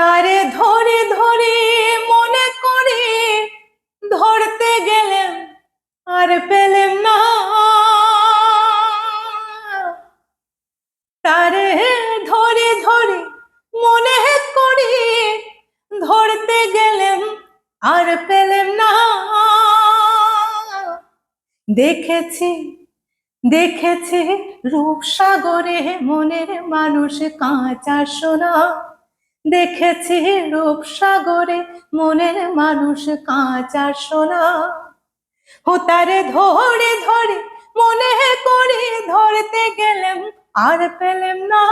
তারে ধরে ধরে মনে করে ধরতে গেলেন আর পেলেন না। তারে ধরে ধরে মনে করে ধরতে গেলেন আর পেলেন না। দেখেছি দেখেছি রূপসাগরে মনের মানুষ কাঁচা সোনা। দেখেছি রূপসাগরে মনের মানুষ কাঁচা সোনা। ও তারে ধরে ধরে মনে করে ধরতে গেলাম, আর পেলাম না।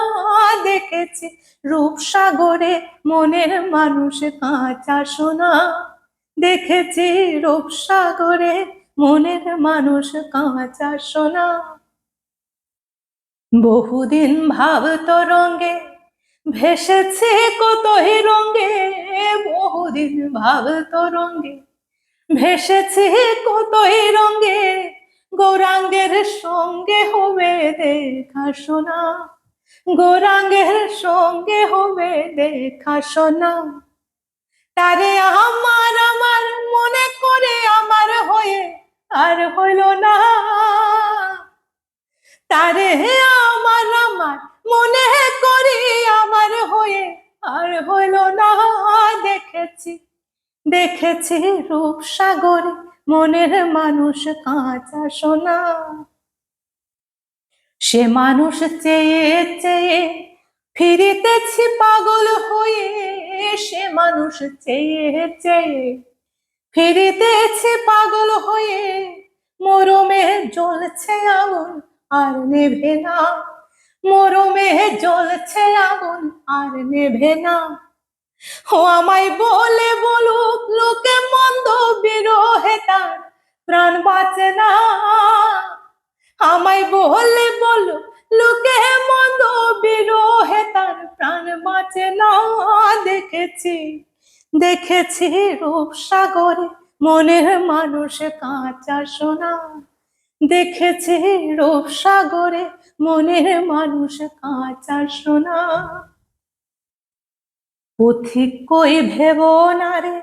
দেখেছি রূপসাগরে মনের মানুষ কাঁচা সোনা। দেখেছি রূপসাগরে মনের মানুষ কাঁচা সোনা। বহুদিন ভাব তরঙ্গে ভেসেছে কতই রঙ্গে বহুদিন ভাব তরঙ্গে ভেসেছে কতই রঙ্গে গৌরাঙ্গের সঙ্গে হবে দেখা শোনা। গৌরাঙ্গের সঙ্গে হবে দেখা শোনা। তারে আমার আমার মনে করে আমার হয়ে আর হইল না। তারে আমার আমার মনে করে দেখেছি রূপসাগরে মনের মানুষ কাঁচা সোনা। সে মানুষ চেয়ে চেয়ে ফিরিতেছি পাগল হয়ে, সে মানুষ চেয়ে চেয়ে ফিরিতেছি পাগল হয়ে, মরমে জ্বলছে আগুন আর নেভে না। মরমে জ্বলছে আগুন আর নেভে না। ও আমায় বলে বলুক, লোকে মন্দ বিরহে তার, প্রাণ বাঁচে না। আমায় বলে বলুক, লোকে মন্দ বিরহে তার, প্রাণ বাঁচে না। দেখেছি দেখেছি রূপ সাগরে মনের মানুষ কাঁচা সোনা। দেখেছি রূপ সাগরে মনের মানুষ কাঁচা সোনা। পথিক কই ভেব না রে?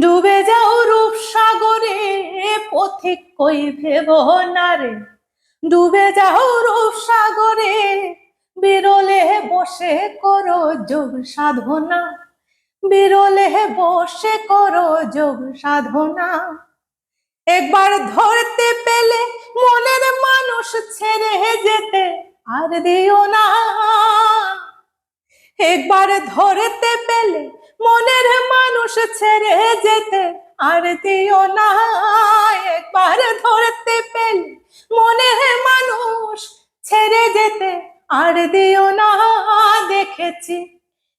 ডুবে যাও রূপ সাগরে, পথিক কই ভেব না রে? ডুবে যাও রূপ সাগরে, বিরলে বসে করো যোগ সাধনা। বিরলে বসে করো যোগ সাধনা। একবার ধরতে পেলে মনের মানুষ ছেড়ে যেতে আর দিও না। একবার ধরতে পেলে মনের মানুষ ছেড়ে যেতে আর দিও না। একবার ধরতে পেলে মনের মানুষ ছেড়ে যেতে আর দিও না। দেখেছি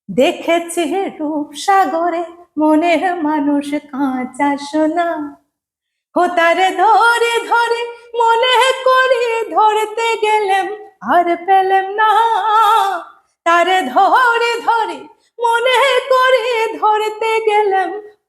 দেখেছি রূপসাগরে মনের মানুষ কাঁচা সোনা। ও ধরে ধরে মনে করে ধরতে গেলাম আর পেলাম না।